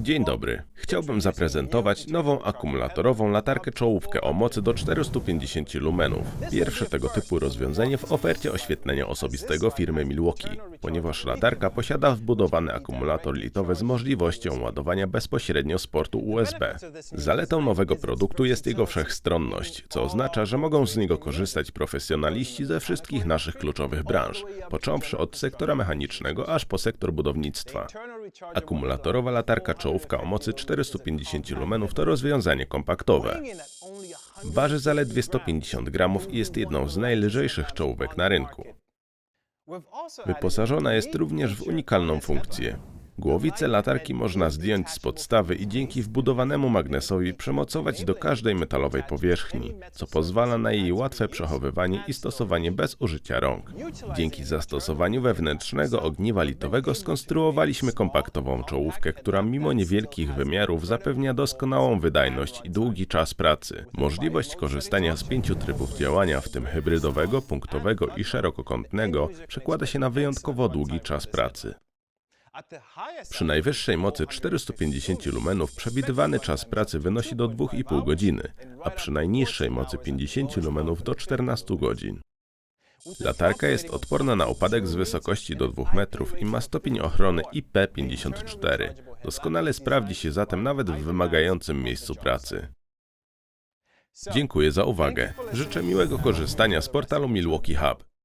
Dzień dobry. Chciałbym zaprezentować nową akumulatorową latarkę czołówkę o mocy do 450 lumenów. Pierwsze tego typu rozwiązanie w ofercie oświetlenia osobistego firmy Milwaukee, ponieważ latarka posiada wbudowany akumulator litowy z możliwością ładowania bezpośrednio z portu USB. Zaletą nowego produktu jest jego wszechstronność, co oznacza, że mogą z niego korzystać profesjonaliści ze wszystkich naszych kluczowych branż, począwszy od sektora mechanicznego aż po sektor budownictwa. Akumulatorowa latarka czołówka o mocy 450 lumenów to rozwiązanie kompaktowe. Waży zaledwie 150 gramów i jest jedną z najlżejszych czołówek na rynku. Wyposażona jest również w unikalną funkcję. Głowicę latarki można zdjąć z podstawy i dzięki wbudowanemu magnesowi przemocować do każdej metalowej powierzchni, co pozwala na jej łatwe przechowywanie i stosowanie bez użycia rąk. Dzięki zastosowaniu wewnętrznego ogniwa litowego skonstruowaliśmy kompaktową czołówkę, która mimo niewielkich wymiarów zapewnia doskonałą wydajność i długi czas pracy. Możliwość korzystania z pięciu trybów działania, w tym hybrydowego, punktowego i szerokokątnego, przekłada się na wyjątkowo długi czas pracy. Przy najwyższej mocy 450 lumenów przewidywany czas pracy wynosi do 2,5 godziny, a przy najniższej mocy 50 lumenów do 14 godzin. Latarka jest odporna na upadek z wysokości do 2 metrów i ma stopień ochrony IP54. Doskonale sprawdzi się zatem nawet w wymagającym miejscu pracy. Dziękuję za uwagę. Życzę miłego korzystania z portalu Milwaukee Hub.